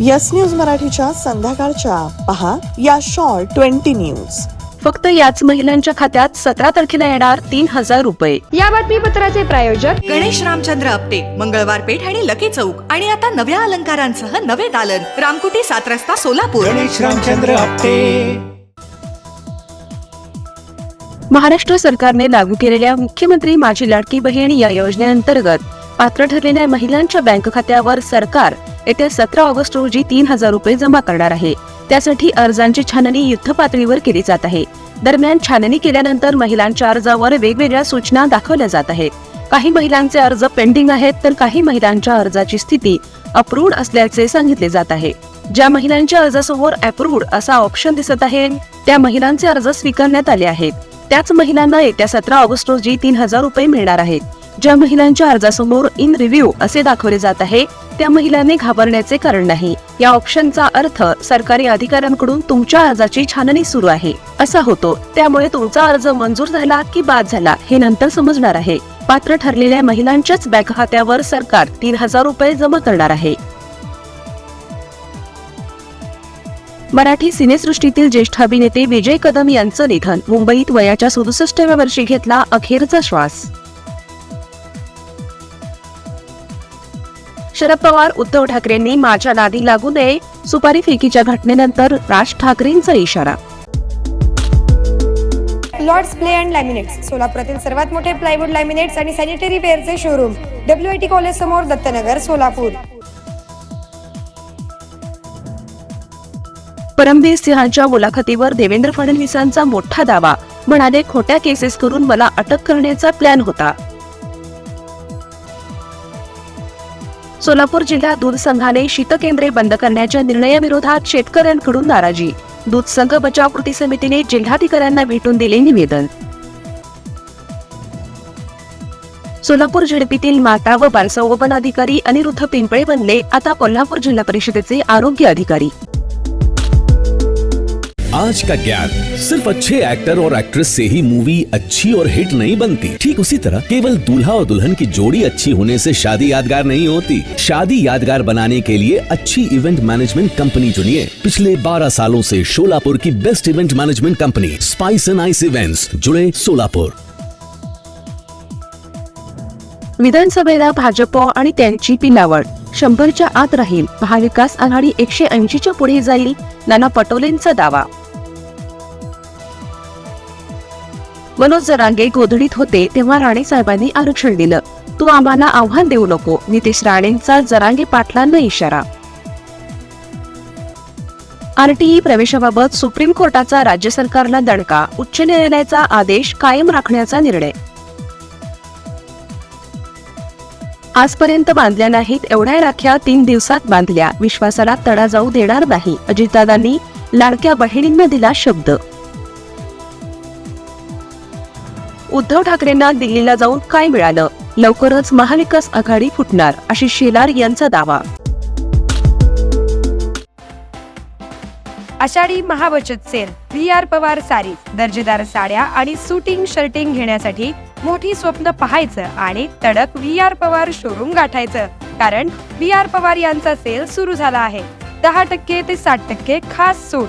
Yes news मराठीच्या संध्याकाळच्या. पहा या शॉर्ट ट्वेंटी न्यूज फक्त याच महिलांच्या खात्यात सतरा तारखेला येणार तीन हजार रुपये. या बातमीपत्राचे प्रायोजक गणेश रामचंद्र आपटे मंगळवार पेठ आणि लकी चौक. आणि आता नव्या अलंकारांसह नवे दालन. रामकुटी सात रस्ता सोलापूर. गणेश रामचंद्र आपटे. महाराष्ट्र सरकारने लागू केलेल्या मुख्यमंत्री माझी लाडकी बहीण या योजनेअंतर्गत पात्र ठरलेल्या महिलांच्या बँक खात्यावर सरकार येत्या सतरा ऑगस्ट रोजी तीन हजार रुपये जमा करणार आहे. त्यासाठी अर्जांची छाननी युद्ध पातळीवर केली जात आहे. दरम्यान छाननी केल्यानंतर महिलांच्या अर्जावर वेगवेगळ्या सूचना दाखवल्या जात आहेत. काही महिलांचे अर्ज पेंडिंग आहेत तर काही महिलांच्या अर्जाची स्थिती अप्रूव्ड असल्याचे सांगितले जात आहे. ज्या महिलांच्या अर्जासमोर अप्रूव्ड असा ऑप्शन दिसत आहे त्या महिलांचे अर्ज स्वीकारण्यात आले आहेत. त्याच महिलांना येत्या सतरा ऑगस्ट रोजी तीन हजार रुपये मिळणार आहेत. ज्या महिलांच्या अर्जासमोर इन रिव्ह्यू असे दाखवले जात आहे त्या महिलांनी घाबरण्याचे कारण नाही. या ऑप्शनचा अर्थ सरकारी अधिकाऱ्यांकडून तुमच्या अर्जाची छाननी सुरू आहे. असा होतो. त्यामुळे तुमचा अर्ज मंजूर झाला की बाद झाला हे नंतर समजणार आहे. पात्र ठरलेल्या महिलांच्याच बँक खात्यावर सरकार तीन हजार रुपये जमा करणार आहे. मराठी सिनेसृष्टीतील ज्येष्ठ अभिनेते विजय कदम यांचं निधन मुंबईत वयाच्या सदुसष्टव्या वर्षी घेतला अखेरचा श्वास. शरद पवार उद्धव ठाकरेंनी माझ्या नादी लागू नये सुपारी फेकीच्या घटनेनंतर राज ठाकरेंचा इशारा. लॉर्ड्स प्ले अँड लॅमिनेट्स सोलापुरातील सर्वात मोठे प्लायवूड लॅमिनेट्स आणि sanitary वेअरचे showroom W I T college समोर दत्तनगर सोलापूर. परमबीर सिंहांच्या मुलाखतीवर देवेंद्र फडणवीसांचा मोठा दावा. म्हणाले खोट्या केसेस करून मला अटक करण्याचा प्लॅन होता. सोलापूर जिल्हा दूध संघाने शीतकेंद्रे बंद करण्याच्या निर्णयाविरोधात शेतकऱ्यांकडून नाराजी. दूध संघ बचाव कृती समितीने जिल्हाधिकाऱ्यांना भेटून दिले निवेदन. सोलापूर झडपीतील माता व बालसंगोपन अधिकारी अनिरुद्ध पिंपळे बनले आता कोल्हापूर जिल्हा परिषदेचे आरोग्य अधिकारी. आज का ज्ञान सिर्फ़ अच्छे एक्टर और एक्ट्रेस से ही मूवी अच्छी और हिट नहीं बनती। ठीक उसी तरह केवल दूल्हा और दुल्हन की जोड़ी अच्छी होने से शादी यादगार नहीं होती। शादी यादगार बनाने के लिए अच्छी इवेंट मैनेजमेंट कंपनी चुनिए। पिछले 12 सालों से शोलापुर की best event management company Spice and Ice events जुड़े सोलापुर विधानसभेला भाजप आणि त्यांची पिलावड शंभरच्या आत राहील महाविकास आघाडी एकशे ऐंशीच्या पुढे जाईल, नाना पटोलेंचा दावा. मनोज जरांगे गोधडीत होते तेव्हा राणे साहेबांनी आरक्षण दिलं. तू आम्हाला आव्हान देऊ नको. नितेश राणेंचा जरांगे पाटलांना इशारा. आरटीई प्रवेशाबाबत सुप्रीम कोर्टाचा राज्य सरकारला दणका. उच्च न्यायालयाचा आदेश कायम राखण्याचा निर्णय. आजपर्यंत बांधल्या नाहीत एवढ्या राख्या तीन दिवसात बांधल्या. विश्वासाला तडा जाऊ देणार नाही. अजितदादांनी लाडक्या बहिणींना दिला शब्द. उद्धव ठाकरेंना दिल्लीला जाऊन काय मिळालं? लवकरच महाविकास आघाडी फुटणार अशी शेलार यांचा दावा. आषाढी महाबचत सेल व्ही आर पवार सारी दर्जेदार साड्या आणि सुटिंग शर्टिंग घेण्यासाठी मोठी स्वप्न पाहायचं आणि तडक व्ही आर पवार शोरूम गाठायचं. कारण व्ही आर पवार यांचा सेल सुरू झाला आहे. दहा टक्के ते साठ टक्के खास सूट.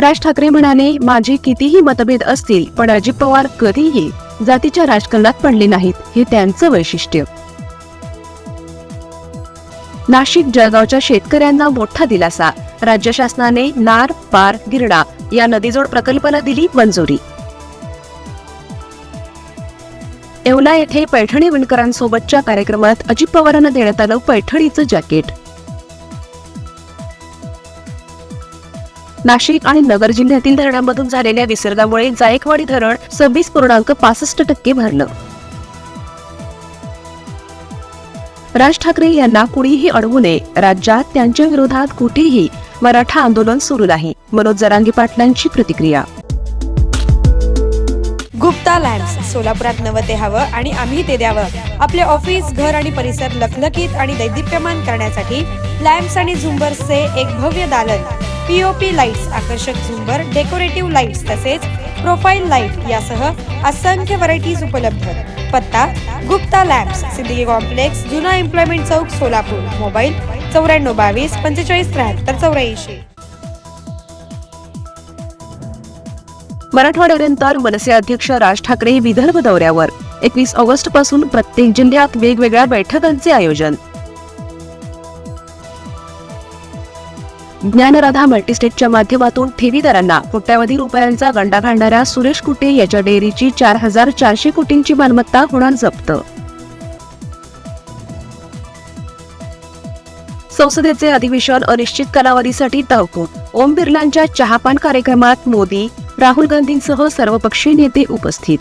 राज ठाकरे म्हणाले माझे कितीही मतभेद असतील पण अजित पवार कधीही जातीच्या राजकारणात पडले नाहीत हे त्यांचं वैशिष्ट्य. नाशिक जळगावच्या शेतकऱ्यांना मोठा दिलासा. राज्य शासनाने नार पार गिरणा या नदीजोड प्रकल्पाला दिली मंजुरी. येवला येथे पैठणी विणकरांसोबतच्या कार्यक्रमात अजित पवारांना देण्यात आलं पैठणीचं जॅकेट. नाशिक आणि नगर जिल्ह्यातील धरणांमधून झालेल्या विसर्गामुळे जायकवाडी धरण सव्वीस पूर्णांक पासष्ट टक्के भरलं. राज ठाकरे यांना कुणीही अडवू नये. राज्यात त्यांच्या विरोधात कुठेही मराठा आंदोलन सुरू नाही. मनोज जरांगे पाटलांची प्रतिक्रिया. गुप्ता लॅम्प्स सोलापुरात नवं ते हवं आणि आम्ही ते द्यावं. आपले ऑफिस घर आणि परिसर लखलखीत आणि दैदिप्यमान करण्यासाठी लॅम्प्स आणि झुंबर्सचे एक भव्य दालन. पीओपी लाईट्स आकर्षक झुंबर डेकोरेटिव्ह लाईट्स तसेच प्रोफाईल लाइट यासह असंख्य व्हरायटीज उपलब्ध. पत्ता गुप्ता लॅब्स सिद्धी कॉम्प्लेक्स जुना एम्प्लॉयमेंट चौक सोलापूर. मोबाईल चौऱ्याण्णव बावीस पंचेचाळीस त्र्याहत्तर चौऱ्याऐंशी. मराठवाड्यानंतर मनसे अध्यक्ष राज ठाकरे विदर्भ दौऱ्यावर. एकवीस ऑगस्टपासून प्रत्येक जिल्ह्यात वेगवेगळ्या बैठकांचे आयोजन. ज्ञानराधा मल्टीस्टेटच्या माध्यमातून ठेवीदारांना कोट्यावधी रुपयांचा गंडा घालणाऱ्या सुरेश कुटे याच्या डेअरीची चार हजार चारशे कोटींची मालमत्ता होणार जप्त. संसदेचे अधिवेशन अनिश्चित कालावधीसाठी तहकूब. ओम बिर्लांच्या चहापान कार्यक्रमात मोदी राहुल गांधींसह सर्वपक्षीय नेते उपस्थित.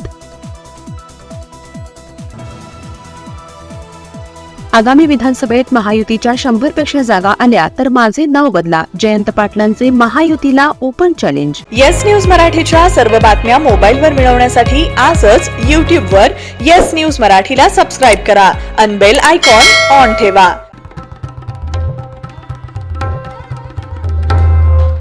आगामी विधानसभेत महायुतीच्या शंभरपेक्षा जागा आल्या तर माझे नाव बदला. जयंत पाटलांचे महायुतीला ओपन चॅलेंज येस न्यूज मराठीच्या सर्व बातम्या मोबाईलवर मिळवण्यासाठी आजच युट्यूब वर येस न्यूज मराठीला सबस्क्राईब करा. अनबेल आयकॉन ऑन ठेवा.